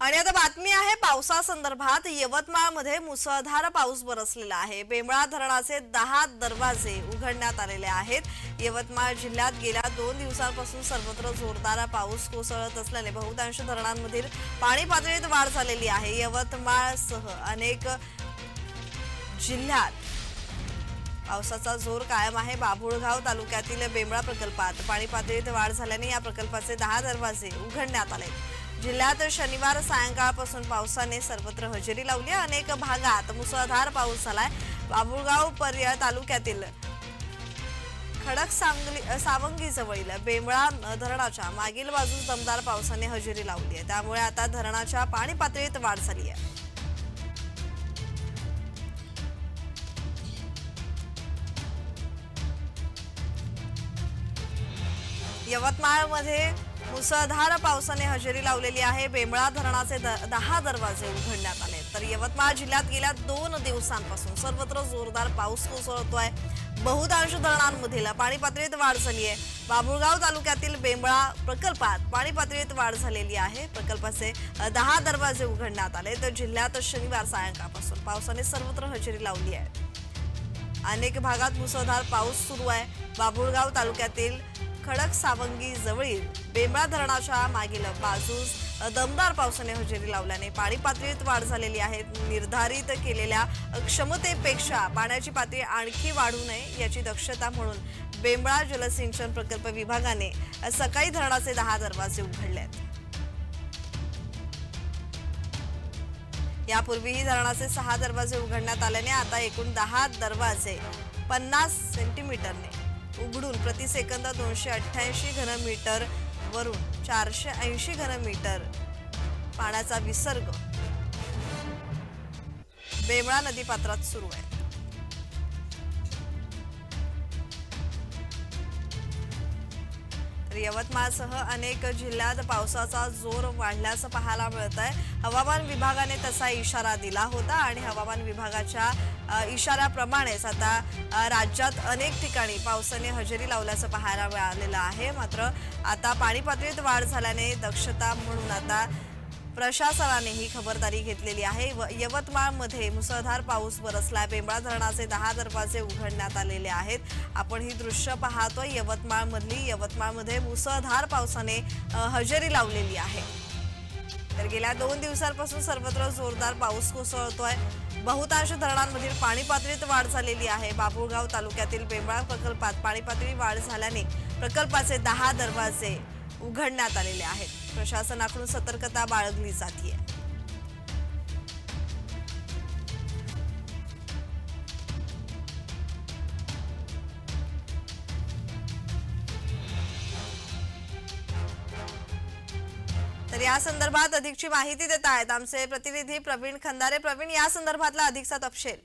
आणि आता बातमी आहे पावसासंदर्भात यवतमाळमध्ये मुसळधार पाऊस बरसलेला आहे. बेंबळा धरणाचे दहा दरवाजे उघडण्यात आलेले आहेत. यवतमाळ जिल्ह्यात गेल्या दोन दिवसांपासून सर्वत्र जोरदार पाऊस कोसळत असल्याने बहुतांश धरणांमधील पाणी पातळीत वाढ झालेली आहे. यवतमाळसह अनेक जिल्ह्यात पावसाचा जोर कायम आहे. बाभुळगाव तालुक्यातील बेंबळा प्रकल्पात पाणी पातळीत वाढ झाल्याने या प्रकल्पाचे दहा दरवाजे उघडण्यात आले. जिल्ह्यात शनिवार सायंकाळपासून पावसाने सर्वत्र हजेरी लावली अनेक भागात मुसळधार पाऊस झालाय. बाबुळगाव पर्य तालुक्यातील खडक सांगली सावंगीजवळील बेंबळा धरणाच्या मागील बाजूस दमदार पावसाने हजेरी लावली आहे. त्यामुळे आता धरणाच्या पाणी पातळीत वाढ झाली आहे. यवतमाळमध्ये मुसळधार पावसाने हजेरी लावलेली आहे. बेंबळा धरणाचे द- दहा दरवाजे उघडण्यात आले. तर यवतमाळ जिल्ह्यात गेल्या दोन दिवसांपासून सर्वत्र जोरदार पाऊस कोसळतोय. बहुतांश धरणांमधील पाणी पातळीत वाढ झाली आहे. बाबुळगाव तालुक्यातील बेंबळा प्रकल्पात पाणी पातळीत वाढ झालेली आहे. प्रकल्पाचे दहा दरवाजे उघडण्यात आले. तर जिल्ह्यात शनिवार सायंकाळपासून पावसाने सर्वत्र हजेरी लावली आहे. अनेक भागात मुसळधार पाऊस सुरू आहे. बाभुळगाव तालुक्यातील खडक सावंगी जवळील बेंबळा धरणाच्या मागील बाजूस दमदार पावसाने हजेरी लावल्याने पाणी पातळीत वाढ झालेली आहे. निर्धारित केलेल्या क्षमतेपेक्षा पाण्याची पातळी आणखी वाढू नये याची दक्षता म्हणून बेंबळा जलसिंचन प्रकल्प विभागाने सकाळी धरणाचे दहा दरवाजे उघडले आहेत यापूर्वीही धरणाचे सहा दरवाजे उघडण्यात आल्याने आता एकूण दहा दरवाजे पन्नास सेंटीमीटरने उघडून प्रतिसेकंद दोनशे अठ्ठ्याऐंशी घनमीटर वरून चारशे ऐंशी घनमीटर पाण्याचा विसर्ग. बेमळा नदीपात्रात सुरू आहे. तर यवतमाळसह अनेक जिल्ह्यात पावसाचा जोर वाढल्याचं पाहायला मिळत आहे हवामान विभागाने तसा इशारा दिला होता आणि हवामान विभागाच्या अ, इशाऱ्याप्रमाणेच आता राज्यात अनेक ठिकाणी पावसाने हजेरी लावल्याचं पाहायला मिळालेलं आहे. मात्र आता पाणी पातळीत वाढ झाल्याने दक्षता म्हणून आता प्रशासनाने ही खबरदारी घेतलेली आहे. व यवतमाळमध्ये मुसळधार पाऊस बरसलाय. बेंबळा धरणाचे दहा दरवाजे उघडण्यात आलेले आहेत. आपण ही दृश्य पाहतोय. यवतमाळमधली यवतमाळमध्ये मुसळधार पावसाने हजेरी लावलेली आहे. तर गेल्या दोन दिवसांपासून सर्वत्र जोरदार पाऊस कोसळतोय. बहुतांश धरणांमधील पाणी पातळीत वाढ झालेली आहे. बाबुळगाव तालुक्यातील बेंबळा प्रकल्पात पाणी पातळी वाढ झाल्याने प्रकल्पाचे दहा दरवाजे उघडण्यात आलेले आहेत. प्रशासनाकडून सतर्कता बाळगली जाते या संदर्भात अधिकची माहिती देत आहेत आमचे प्रतिनिधी प्रवीण खंदारे. प्रवीण या संदर्भातला अधिकचा तपशील.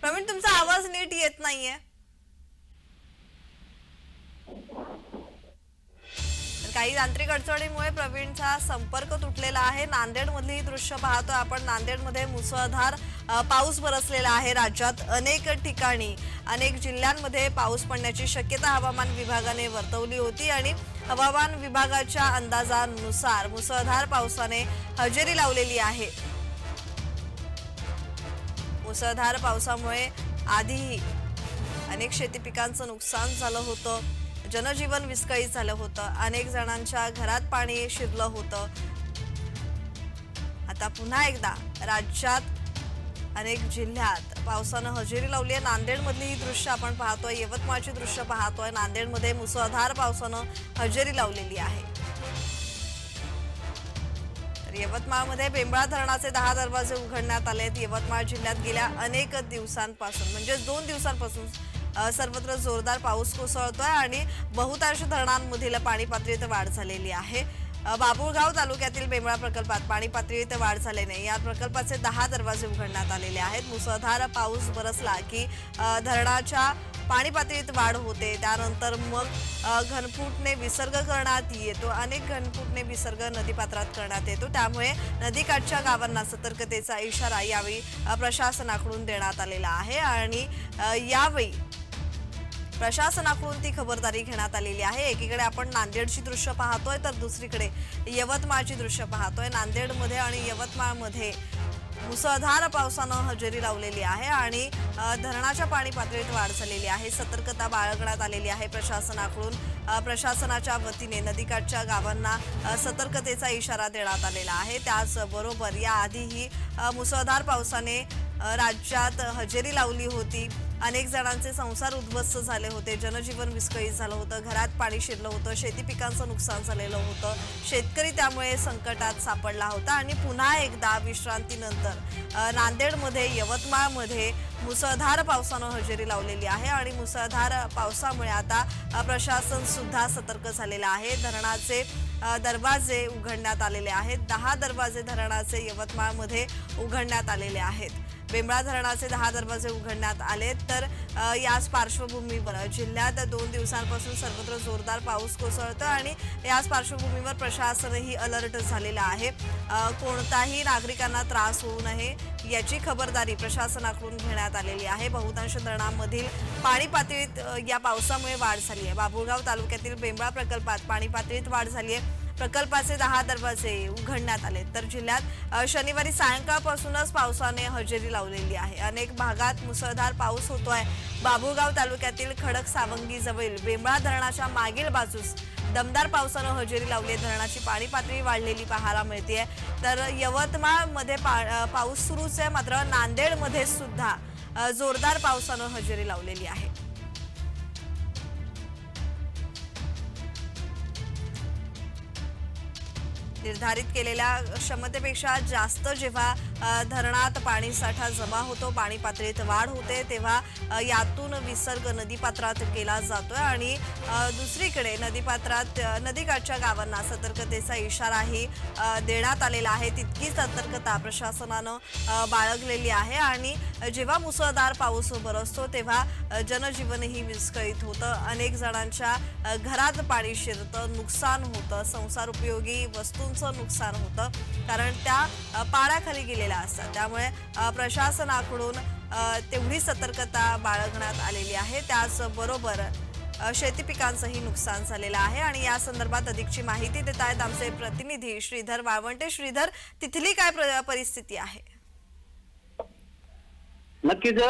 प्रवीण तुमचा आवाज नीट येत नाहीये. काही तांत्रिक अडचणीमुळे प्रवीणचा संपर्क तुटलेला आहे. नांदेडमधली ही दृश्य पाहतो आपण. नांदेडमध्ये मुसळधार पाऊस बरसलेला आहे राज्यात अनेक ठिकाणी. अनेक जिल्ह्यांमध्ये पाऊस पडण्याची शक्यता हवामान विभागाने वर्तवली होती आणि हवामान विभागाच्या अंदाजानुसार मुसळधार पावसाने हजेरी लावलेली आहे. मुसळधार पावसामुळे आधीही अनेक शेती पिकांचं नुकसान झालं होतं. जनजीवन विस्कळीत झालं होतं. अनेक जणांच्या घरात पाणी शिरलं होतं. आता पुन्हा एकदा राज्यात अनेक जिल्ह्यात पावसानं हजेरी लावली आहे. नांदेडमधली ही दृश्य आपण पाहतोय यवतमाळची दृश्य पाहतोय. नांदेडमध्ये मुसळधार पावसानं हजेरी लावलेली आहे. तर यवतमाळमध्ये बेंबळा धरणाचे दहा दरवाजे उघडण्यात आले आहेत यवतमाळ जिल्ह्यात गेल्या अनेक दिवसांपासून म्हणजे दोन दिवसांपासून सर्वत्र जोरदार पाऊस कोसळतोय आणि बहुतांश धरणांमधील पाणी पातळीत वाढ झालेली आहे. बाबुळगाव तालुक्यातील बेंबळा प्रकल्पात पाणी पातळीत वाढ झाल्याने या प्रकल्पाचे दहा दरवाजे उघडण्यात आलेले आहेत. मुसळधार पाऊस बरसला की धरणाच्या पाणी पातळीत वाढ होते. त्यानंतर मग घनफूटने विसर्ग करण्यात येतो. अनेक घनफूटने विसर्ग नदीपात्रात करण्यात येतो. त्यामुळे नदीकाठच्या गावांना सतर्कतेचा इशारा यावेळी प्रशासनाकडून देण्यात आलेला आहे. आणि यावेळी प्रशासनाकडून ती खबरदारी घेण्यात आलेली आहे. एकीकडे आपण नांदेडची दृश्य पाहतोय तर दुसरीकडे यवतमाळची दृश्य पाहतोय. नांदेडमध्ये आणि यवतमाळमध्ये मुसळधार पावसानं हजेरी लावलेली आहे आणि धरणाच्या पाणी पातळीत वाढ झालेली आहे. सतर्कता बाळगण्यात आलेली आहे प्रशासनाकडून. प्रशासनाच्या वतीने नदीकाठच्या गावांना सतर्कतेचा इशारा देण्यात आलेला आहे. त्याचबरोबर याआधीही मुसळधार पावसाने राज्यात हजेरी लावली होती. अनेक जणांचे संसार उद्ध्वस्त झाले होते. जनजीवन विस्कळीत झालं होतं. घरात पाणी शिरलं होतं. शेती पिकांचं नुकसान झालेलं होतं. शेतकरी त्यामुळे संकटात सापडला होता आणि पुन्हा एकदा विश्रांतीनंतर नांदेडमध्ये यवतमाळमध्ये मुसळधार पावसानं हजेरी लावलेली आहे आणि मुसळधार पावसामुळे आता प्रशासन सुद्धा सतर्क झालेलं आहे. धरणाचे दरवाजे उघडण्यात आलेले आहेत. दहा दरवाजे धरणाचे यवतमाळमध्ये उघडण्यात आलेले आहेत. बेंबळा धरणाचे दहा दरवाजे उघडण्यात आले. तर याच पार्श्वभूमीवर जिल्ह्यात दोन दिवसांपासून सर्वत्र जोरदार पाऊस कोसळतो आणि याच पार्श्वभूमीवर प्रशासनही अलर्ट झालेलं आहे. कोणताही नागरिकांना त्रास होऊ नये याची खबरदारी प्रशासनाकडून घेण्यात आलेली आहे. बहुतांश धरणांमधील पाणी पातळीत या पावसामुळे वाढ झाली आहे. बाभुळगाव तालुक्यातील बेंबळा प्रकल्पात पाणी पातळीत वाढ झाली आहे. प्रकल्पाचे दहा दरवाजे उघडण्यात आले. तर जिल्ह्यात शनिवारी सायंकाळपासूनच पावसाने हजेरी लावलेली आहे. अनेक भागात मुसळधार पाऊस होतोय. बाबुळगाव तालुक्यातील खडक सावंगी जवळ बेंबळा धरणाच्या मागील बाजूस दमदार पावसानं हजेरी लावली आहे. धरणाची पाणी पातळी वाढलेली पाहायला मिळते तर यवतमाळमध्ये पा पाऊस सुरूच आहे. मात्र नांदेडमध्ये सुद्धा जोरदार पावसानं हजेरी लावलेली आहे. निर्धारित केलेल्या क्षमतेपेक्षा जास्त जेव्हा धरणात पाणी साठा जमा होतो पाणी पातळीत वाढ होते तेव्हा यातून विसर्ग नदीपात्रात केला जातोय आणि दुसरीकडे नदीपात्रात नदीकाठच्या गावांना सतर्कतेचा इशाराही देण्यात आलेला आहे. तितकी सतर्कता प्रशासनानं बाळगलेली आहे आणि जेव्हा मुसळधार पाऊस बरसतो तेव्हा जनजीवनही विस्कळीत होतं. अनेक जणांच्या घरात पाणी शिरतं नुकसान होतं. संसार उपयोगी वस्तूंचं नुकसान होतं. कारण त्या पाण्याखाली गेलेल्या असतात. त्यामुळे प्रशासनाकडून तेवढी सतर्कता बाळगण्यात आलेली आहे. त्याचबरोबर शेती पिकांचंही नुकसान झालेलं आहे. आणि या संदर्भात अधिकची माहिती देत आहेत आमचे प्रतिनिधी श्रीधर वाळवंटे. श्रीधर तिथली काय परिस्थिती आहे? नक्कीच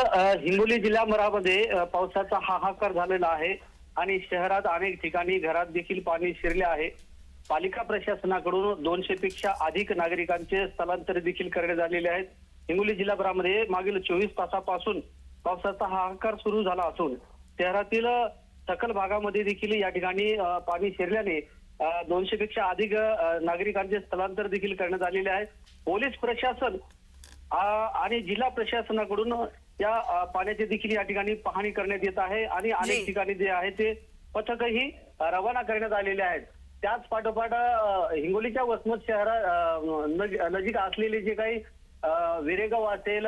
हिंगोली जिल्हा मरामध्ये पावसाचा हाहाकार झालेला आहे. आणि शहरात अनेक ठिकाणी घरात देखील पाणी शिरले आहे. पालिका प्रशासनाकडून दोनशे पेक्षा अधिक नागरिकांचे स्थलांतर देखील करण्यात आलेले आहेत. हिंगोली जिल्हाभरामध्ये मागील चोवीस तासापासून पावसाचा हाहाकार सुरू झाला असून शहरातील सखल भागामध्ये देखील या ठिकाणी पाणी शिरल्याने दोनशे पेक्षा अधिक नागरिकांचे स्थलांतर देखील करण्यात आलेले आहे पोलीस प्रशासन आणि जिल्हा प्रशासनाकडून या पाण्याची देखील या ठिकाणी पाहणी करण्यात येत आहे. आणि. अनेक ठिकाणी जे आहे ते पथकही रवाना करण्यात आलेले आहेत. त्याच पाठोपाठ हिंगोलीच्या वसमत शहरा नजीक असलेले जे काही विरेगाव असेल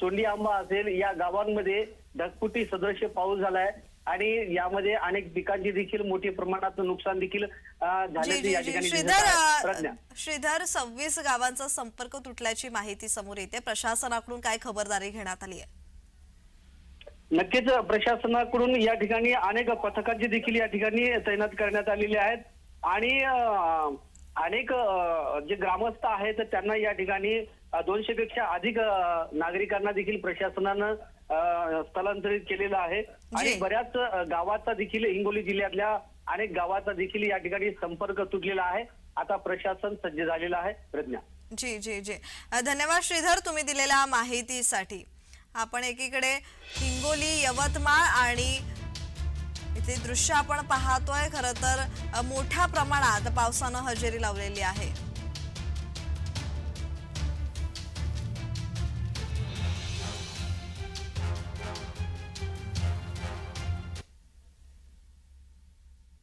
चोंडी आंबा असेल या गावांमध्ये ढगफुटी सदृश्य पाऊस झालाय आणि यामध्ये अनेक पिकांची देखील मोठ्या प्रमाणात नुकसान देखील श्रीधर श्रीधर सव्वीस गावांचा संपर्क तुटल्याची माहिती समोर येते. प्रशासनाकडून काय खबरदारी घेण्यात आली आहे? नक्कीच प्रशासनाकडून या ठिकाणी अनेक पथकांची देखील या ठिकाणी तैनात करण्यात आलेले आहेत. आणि अनेक जे ग्रामस्थ आहेत त्यांना या ठिकाणी दोनशे पेक्षा अधिक नागरिकांना देखील प्रशासनानं स्थलांतरित केलेलं आहे. आणि. बऱ्याच गावाचा देखील हिंगोली जिल्ह्यातल्या अनेक गावाचा देखील या ठिकाणी संपर्क तुटलेला आहे. आता प्रशासन सज्ज झालेलं आहे. प्रज्ञा. जी जी जी. धन्यवाद श्रीधर तुम्ही दिलेल्या माहितीसाठी. आपण एकीकडे हिंगोली यवतमाळ आणि इथे दृश्य आपण पाहतोय. खरं तर मोठ्या प्रमाणात पावसानं हजेरी लावलेली आहे.